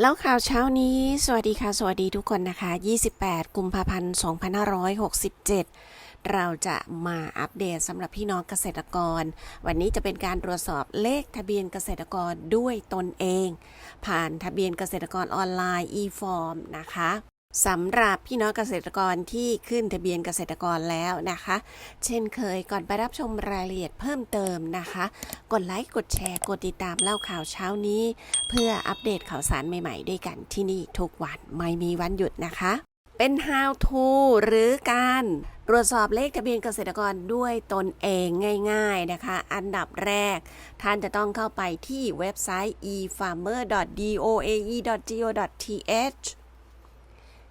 แล้วข่าวเช้านี้ สวัสดีค่ะ สวัสดีทุกคนนะคะ 28 กุมภาพันธ์ 2567 เราจะมาอัปเดตสำหรับพี่น้องเกษตรกร วันนี้จะเป็นการตรวจสอบเลขทะเบียนเกษตรกรด้วยตนเอง ผ่านทะเบียนเกษตรกรออนไลน์ e-form นะคะ สำหรับพี่น้องเกษตรกรที่ขึ้นทะเบียนเกษตรกรแล้วนะคะ เช่นเคยก่อนไปรับชมรายละเอียดเพิ่มเติมนะคะ กดไลค์กดแชร์กดติดตามเล่าข่าวเช้านี้ เพื่ออัปเดตข่าวสารใหม่ๆ ด้วยกันที่นี่ทุกวันไม่มีวันหยุดนะคะ เป็น how to หรือการตรวจสอบเลขทะเบียนเกษตรกรด้วยตนเองง่าย ๆนะคะ อันดับแรก ท่านจะต้องเข้าไปที่เว็บไซต์ efarmer.doae.go.th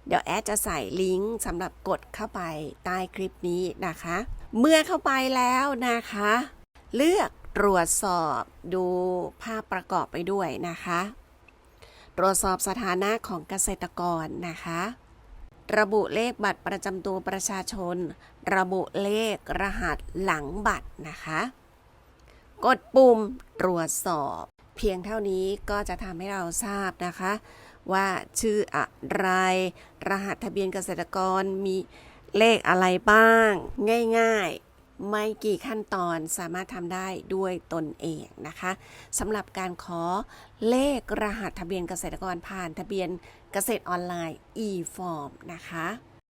เดี๋ยวแอดจะใส่ลิงก์สำหรับกดเข้าไปใต้คลิปนี้นะคะ เมื่อเข้าไปแล้วนะคะ เลือกตรวจสอบดูภาพประกอบไปด้วยนะคะ ตรวจสอบสถานะของเกษตรกรนะคะ ระบุเลขบัตรประจำตัวประชาชน ระบุเลขรหัสหลังบัตรนะคะ กดปุ่มตรวจสอบ เพียงเท่านี้ก็จะทำให้เราทราบนะคะ ว่าชื่ออะไร รหัสทะเบียนเกษตรกรมีเลขอะไรบ้าง ง่ายๆ ไม่กี่ขั้นตอนสามารถทำได้ด้วยตนเองนะคะสำหรับการขอเลขรหัสทะเบียนเกษตรกรผ่านทะเบียนเกษตรออนไลน์ e-form นะคะ